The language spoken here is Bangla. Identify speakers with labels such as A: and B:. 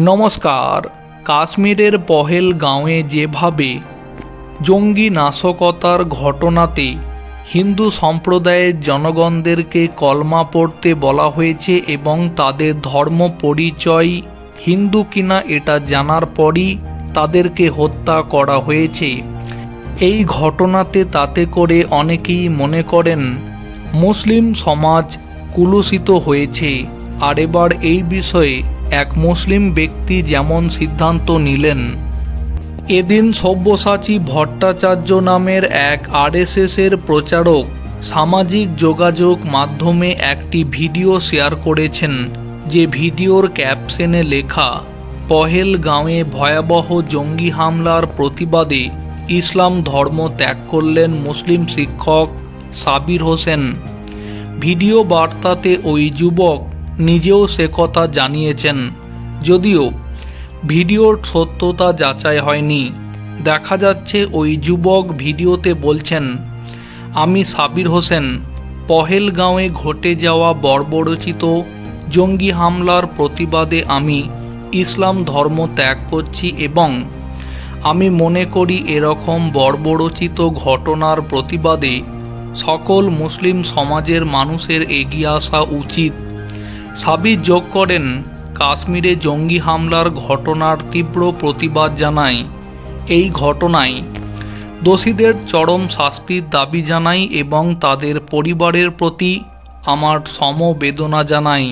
A: নমস্কার। কাশ্মীরের পহেল পহেলগাঁওয়ে যেভাবে জঙ্গি নাশকতার ঘটনাতে হিন্দু সম্প্রদায়ের জনগণদেরকে কলমা পড়তে বলা হয়েছে এবং তাদের ধর্ম পরিচয় হিন্দু কিনা এটা জানার পরই তাদেরকে হত্যা করা হয়েছে। এই ঘটনাতে তাতে করে অনেকেই মনে করেন, মুসলিম সমাজ কুলুষিত হয়েছে। আর এবার এই বিষয়ে এক মুসলিম ব্যক্তি যেমন সিদ্ধান্ত নিলেন। এদিন সব্যসাচী ভট্টাচার্য নামের এক আরএসএসের প্রচারক সামাজিক যোগাযোগ মাধ্যমে একটি ভিডিও শেয়ার করেছেন, যে ভিডিওর ক্যাপশনে লেখা পহেল পহেলগাঁওয়ে ভয়াবহ জঙ্গি হামলার প্রতিবাদে ইসলাম ধর্ম ত্যাগ করলেন মুসলিম শিক্ষক সাবির হোসেন। ভিডিও বার্তাতে ওই যুবক নিজেও সে কথা জানিয়েছেন। যদিও ভিডিওর সত্যতা যাচাই হয়নি। দেখা যাচ্ছে ওই যুবক ভিডিওতে বলছেন, আমি সাবির হোসেন, পহেলগাঁওয়ে ঘটে যাওয়া বর্বরচিত জঙ্গি হামলার প্রতিবাদে আমি ইসলাম ধর্ম ত্যাগ করছি এবং আমি মনে করি এরকম বর্বরচিত ঘটনার প্রতিবাদে সকল মুসলিম সমাজের মানুষের এগিয়ে আসা উচিত। সাবির যোগ করেন, কাশ্মীরে জঙ্গি হামলার ঘটনার তীব্র প্রতিবাদ জানায় এই ঘটনায় দোষীদের চরম শাস্তির দাবি জানাই এবং তাদের পরিবারের প্রতি আমার সমবেদনা জানাই।